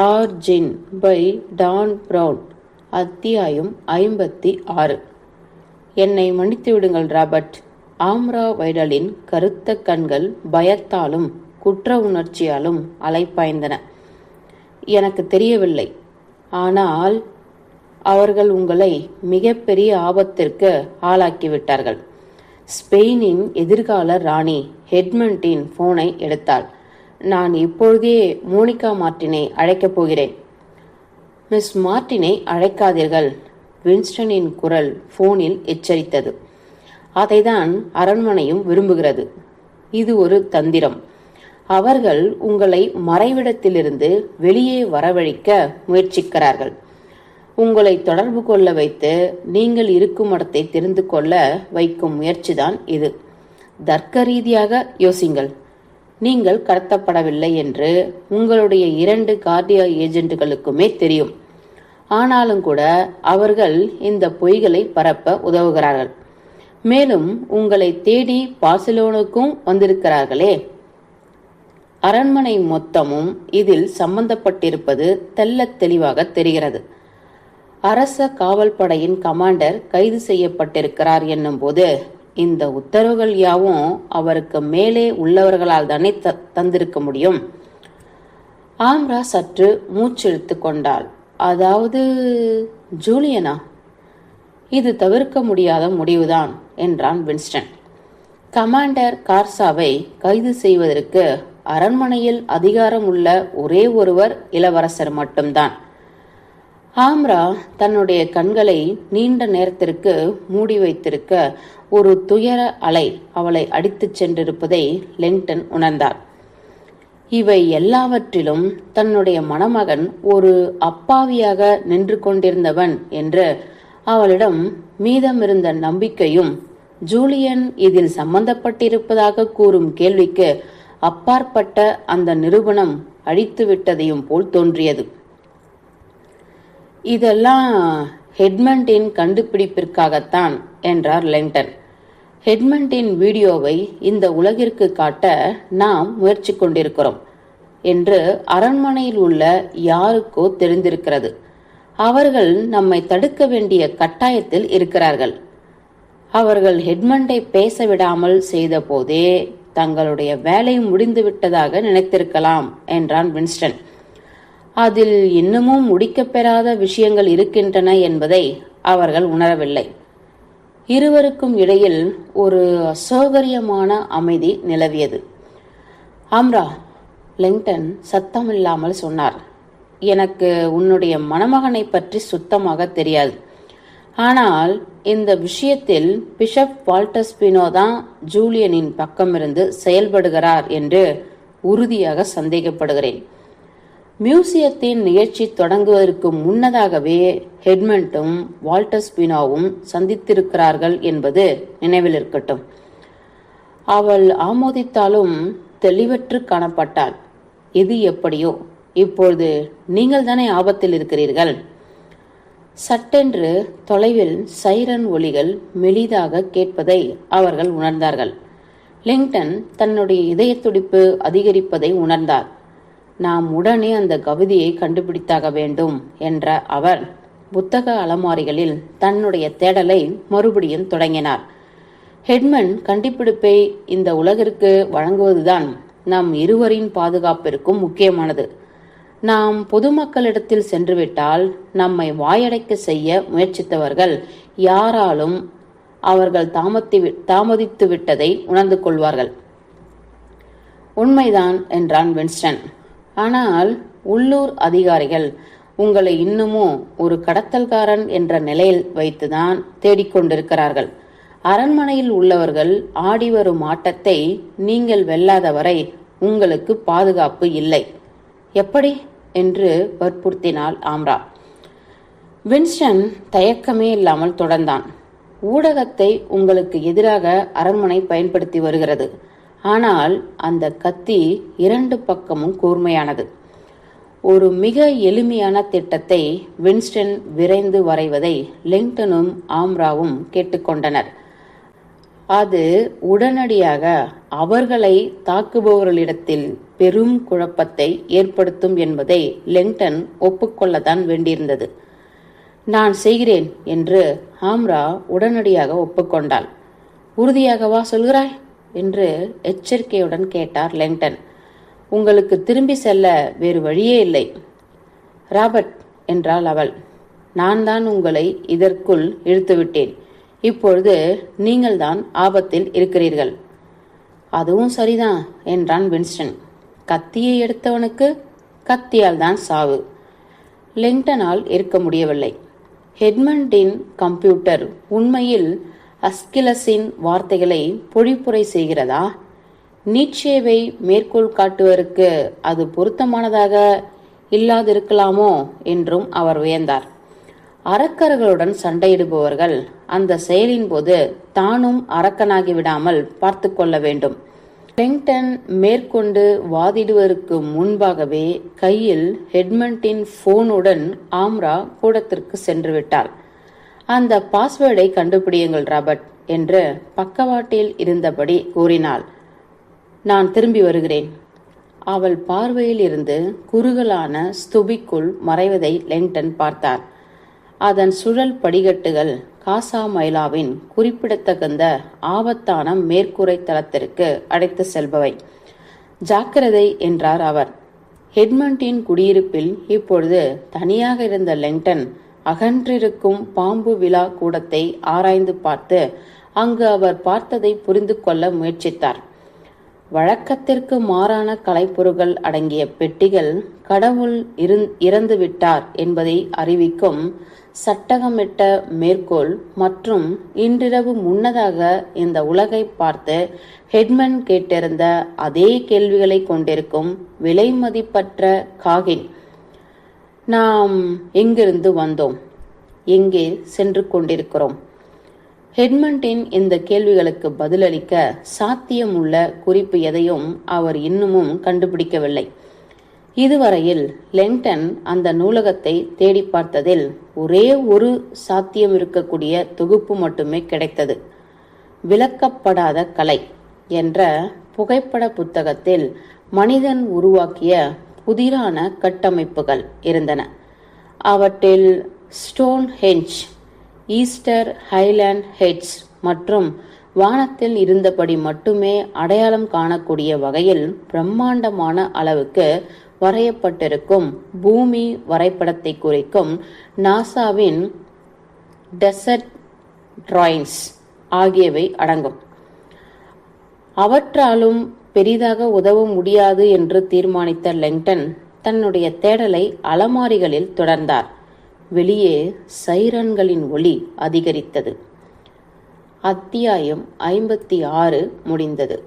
Origin by Don brown அத்தியாயம் ஐம்பத்தி ஆறு. என்னை மன்னித்து விடுங்கள் ராபர்ட். ஆம்ரா வைடலின் கருத்த கண்கள் பயத்தாலும் குற்ற உணர்ச்சியாலும் அலைப்பாய்ந்தன. எனக்கு தெரியவில்லை. ஆனால் அவர்கள் உங்களை மிகப்பெரிய ஆபத்திற்கு ஆளாக்கிவிட்டார்கள். ஸ்பெயினின் எதிர்கால ராணி ஹெட்மண்டின் போனை எடுத்தாள். நான் இப்பொழுதே மோனிகா மார்ட்டினை அழைக்கப் போகிறேன். மிஸ் மார்ட்டினை அழைக்காதீர்கள். வின்ஸ்டனின் குரல் போனில் எச்சரித்தது. அதைதான் அரண்மனையும் விரும்புகிறது. இது ஒரு தந்திரம். அவர்கள் உங்களை மறைவிடத்திலிருந்து வெளியே வரவழைக்க முயற்சிக்கிறார்கள். உங்களை தொடர்பு கொள்ள வைத்து நீங்கள் இருக்கும் இடத்தை தெரிந்து கொள்ள வைக்கும் முயற்சிதான் இது. தர்க்க ரீதியாக யோசிங்கள். நீங்கள் கடத்தப்படவில்லை என்று உங்களுடைய இரண்டு கார்டியா ஏஜென்ட்டுகளுக்குமே தெரியும். ஆனாலும் கூட அவர்கள் இந்த பொய்களை பரப்ப உதவுகிறார்கள். மேலும் உங்களை தேடி பார்சிலோனுக்கும் வந்திருக்கிறார்களே. அரண்மனை மொத்தமும் இதில் சம்பந்தப்பட்டிருப்பது தெல்ல தெளிவாக தெரிகிறது. அரச காவல் படையின் கமாண்டர் கைது செய்யப்பட்டிருக்கிறார் என்னும்போது இந்த உத்தரவுகள் யாவும் அவருக்கு மேலே உள்ளவர்களால் தானே த தந்திருக்க முடியும். ஆம்ரா சற்று மூச்செழுத்து கொண்டாள். அதாவது ஜூலியனா இது தவிர்க்க முடியாத முடிவுதான் என்றான் வின்ஸ்டன். கமாண்டர் கார்சாவை கைது செய்வதற்கு அரண்மனையில் அதிகாரம் உள்ள ஒரே ஒருவர் இளவரசர் மட்டும்தான். ஆம்ரா தன்னுடைய கண்களை நீண்ட நேரத்திற்கு மூடி வைத்திருக்க ஒரு துயர அலை அவளை அடித்துச் சென்றிருப்பதை லெங்டன் உணர்ந்தார். இவை எல்லாவற்றிலும் தன்னுடைய மணமகன் ஒரு அப்பாவியாக நின்று கொண்டிருந்தவன் என்று அவளிடம் மீதமிருந்த நம்பிக்கையும் ஜூலியன் இதில் சம்பந்தப்பட்டிருப்பதாக கூறும் கேள்விக்கு அப்பாற்பட்ட அந்த நிரூபணம் அழித்து விட்டதையும் போல் தோன்றியது. இதெல்லாம் ஹெட்மண்டின் கண்டுபிடிப்பிற்காகத்தான் என்றார் லெங்டன். ஹெட்மண்டின் வீடியோவை இந்த உலகிற்கு காட்ட நாம் முயற்சி கொண்டிருக்கிறோம் என்று அரண்மனையில் உள்ள யாருக்கோ தெரிந்திருக்கிறது. அவர்கள் நம்மை தடுக்க வேண்டிய கட்டாயத்தில் இருக்கிறார்கள். அவர்கள் ஹெட்மண்டை பேச விடாமல் செய்த போதே தங்களுடைய வேலை முடிந்துவிட்டதாக நினைத்திருக்கலாம் என்றான் வின்ஸ்டன். அதில் இன்னமும் முடிக்கப்பெறாத விஷயங்கள் இருக்கின்றன என்பதை அவர்கள் உணரவில்லை. இருவருக்கும் இடையில் ஒரு அசௌகரியமான அமைதி நிலவியது. ஆம்ரா லிங்டன் சத்தமில்லாமல் சொன்னார். எனக்கு உன்னுடைய மணமகனை பற்றி சுத்தமாக தெரியாது. ஆனால் இந்த விஷயத்தில் பிஷப் வால்டஸ்பினோ தான் ஜூலியனின் பக்கமிருந்து செயல்படுகிறார் என்று உறுதியாக சந்தேகப்படுகிறேன். மியூசியத்தின் நிகழ்ச்சி தொடங்குவதற்கு முன்னதாகவே ஹெட்மண்டும் வால்டர் ஸ்பினாவும் சந்தித்திருக்கிறார்கள் என்பது நினைவில் இருக்கட்டும். அவள் ஆமோதித்தாலும் தெளிவற்று காணப்பட்டாள். இது எப்படியோ? இப்பொழுது நீங்கள் தானே ஆபத்தில் இருக்கிறீர்கள்? சட்டென்று தொலைவில் சைரன் ஒலிகள் மெலிதாக கேட்பதை அவர்கள் உணர்ந்தார்கள். லிங்டன் தன்னுடைய இதய துடிப்பு அதிகரிப்பதை உணர்ந்தார். நாம் உடனே அந்த கவிதையை கண்டுபிடித்தாக வேண்டும் என்ற அவர் புத்தக அலமாரிகளில் தன்னுடைய தேடலை மறுபடியும் தொடங்கினார். ஹெட்மன் கண்டுபிடிப்பை இந்த உலகிற்கு வழங்குவதுதான் நம் இருவரின் பாதுகாப்பிற்கும் முக்கியமானது. நாம் பொதுமக்களிடத்தில் சென்றுவிட்டால் நம்மை வாயடைக்க செய்ய முயற்சித்தவர்கள் யாராலும் அவர்கள் தாமத்தி தாமதித்து விட்டதை உணர்ந்து கொள்வார்கள். உண்மைதான் என்றான் வின்ஸ்டன். ஆனால் உள்ளூர் அதிகாரிகள் உங்களை இன்னமும் ஒரு கடத்தல்காரன் என்ற நிலையில் வைத்துதான் தேடிக்கொண்டிருக்கிறார்கள். அரண்மனையில் உள்ளவர்கள் ஆடி வரும் ஆட்டத்தை நீங்கள் வெல்லாதவரை உங்களுக்கு பாதுகாப்பு இல்லை. எப்படி? என்று வற்புறுத்தினாள் ஆம்ரா. வின்ஸ்டன் தயக்கமே இல்லாமல் தொடர்ந்தான். ஊடகத்தை உங்களுக்கு எதிராக அரண்மனை பயன்படுத்தி வருகிறது. ஆனால் அந்த கத்தி இரண்டு பக்கமும் கூர்மையானது. ஒரு மிக எளிமையான திட்டத்தை வின்ஸ்டன் விரைந்து வரைவதை லிங்டனும் ஆம்ராவும் கேட்டுக்கொண்டனர். அது உடனடியாக அவர்களை தாக்குபவர்களிடத்தில் பெரும் குழப்பத்தை ஏற்படுத்தும் என்பதை லெங்டன் ஒப்புக்கொள்ளத்தான் வேண்டியிருந்தது. நான் செய்கிறேன் என்று ஆம்ரா உடனடியாக ஒப்புக்கொண்டாள். உறுதியாகவா சொல்கிறாய்? என்று எச்சரிக்கையுடன் கேட்டார் லெங்டன். உங்களுக்கு திரும்பி செல்ல வேறு வழியே இல்லை. ராபர்ட் என்றாள் அவள். நான் தான் உங்களை இதற்குள் இழுத்துவிட்டேன். இப்பொழுது நீங்கள்தான் ஆபத்தில் இருக்கிறீர்கள். அதுவும் சரிதான் என்றான் வின்ஸ்டன். கத்தியை எடுத்தவனுக்கு கத்தியால் தான் சாவு. லிங்டனால் இருக்க முடியவில்லை. ஹெட்மண்டின் கம்ப்யூட்டர் உண்மையில் அஸ்கிலஸின் வார்த்தைகளை பொழிப்புரை செய்கிறதா? நீட்சேவை மேற்கோள் காட்டுவதற்கு அது பொருத்தமானதாக இல்லாதிருக்கலாமோ? என்றும் அவர் வியந்தார். அரக்கர்களுடன் சண்டையிடுபவர்கள் அந்த செயலின் போது தானும் அரக்கனாகி விடாமல் பார்த்து கொள்ள வேண்டும். லெங்டன் மேற்கொண்டு வாதிடுவதற்கு முன்பாகவே கையில் ஹெட்மண்டின் போனுடன் ஆம்ரா கூடத்திற்கு சென்று விட்டாள் அந்த பாஸ்வேர்டை கண்டுபிடியுங்கள் ராபர்ட் என்று பக்கவாட்டில் இருந்தபடி கூறினாள். நான் திரும்பி வருகிறேன். அவள் பார்வையில் இருந்து குறுகலான ஸ்துபிக்குள் மறைவதை லெங்டன் பார்த்தார். அதன் சுழல் படிகட்டுகள் காசா மைலாவின் குறிப்பிடத்தகுந்த ஆபத்தான மேற்கூரை தளத்திற்கு அடைத்து செல்பவை. ஜாக்கிரதை என்றார் அவர். ஹெட்மண்டின் குடியிருப்பில் இப்பொழுது தனியாக இருந்த லெங்டன் அகன்றிருக்கும் பாம்பு விழா கூடத்தை ஆராய்ந்து பார்த்து அங்கு அவர் பார்த்ததை புரிந்து கொள்ள முயற்சித்தார். வழக்கத்திற்கு மாறான கலைப்பொருட்கள் அடங்கிய பெட்டிகள் கடவுள் இறந்துவிட்டார் என்பதை அறிவிக்கும் சட்டகமிட்ட மேற்கோள் மற்றும் இன்றிரவு முன்னதாக இந்த உலகை பார்த்து ஹெட்மன் கேட்டிருந்த அதே கேள்விகளை கொண்டிருக்கும் விலைமதிப்பற்ற காகின் நாம் எங்கிருந்து வந்தோம்? எங்கே சென்று கொண்டிருக்கிறோம்? ஹெட்மண்டின் இந்த கேள்விகளுக்கு பதிலளிக்க சாத்தியமுள்ள குறிப்பு எதையும் அவர் இன்னமும் கண்டுபிடிக்கவில்லை. இதுவரையில் லெங்டன் அந்த நூலகத்தை தேடி பார்த்ததில் ஒரே ஒரு சாத்தியம் இருக்கக்கூடிய தொகுப்பு மட்டுமே கிடைத்தது. விளக்கப்படாத கலை என்ற புகைப்பட புத்தகத்தில் மனிதன் உருவாக்கிய புதிரான கட்டமைப்புகள் இருந்தன. அவற்றில் Stonehenge Easter highland heads மற்றும் வானத்தில் இருந்தபடி மட்டுமே அடையாளம் காணக்கூடிய வகையில் பிரம்மாண்டமான அளவுக்கு வரையப்பட்டிருக்கும் பூமி வரைபடத்தை குறிக்கும் நாசாவின் டெசர்ட் டிராயிங்ஸ் ஆகியவை அடங்கும். அவற்றாலும் பெரிதாக உதவ முடியாது என்று தீர்மானித்த லெங்டன் தன்னுடைய தேடலை அலமாரிகளில் தொடர்ந்தார். வெளியே சைரன்களின் ஒளி அதிகரித்தது. அத்தியாயம் ஐம்பத்தி ஆறு முடிந்தது.